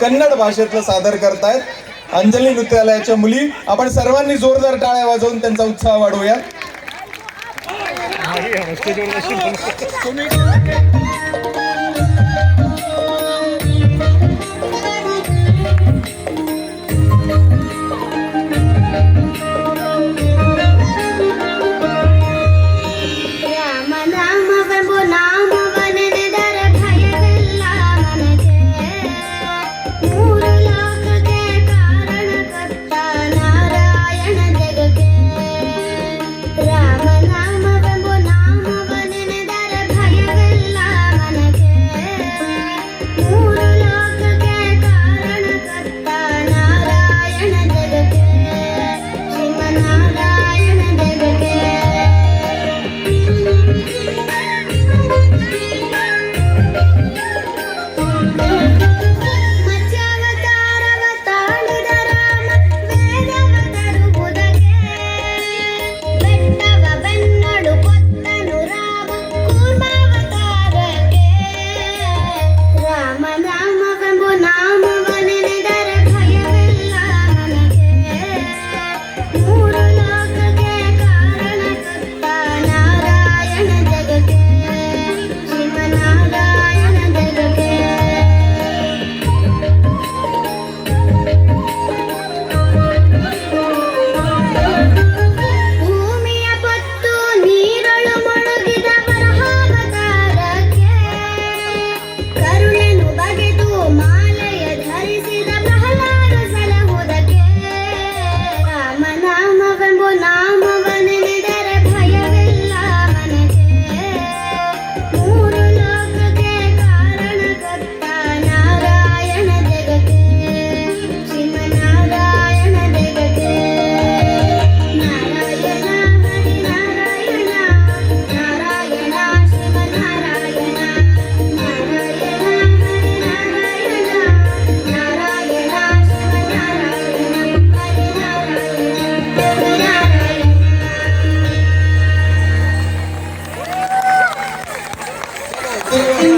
कन्नड भाषेतलं सादर करतायत. अंजली नृत्यालयाच्या मुली. आपण सर्वांनी जोरदार टाळ्या वाजवून त्यांचा उत्साह वाढवूया. Yeah.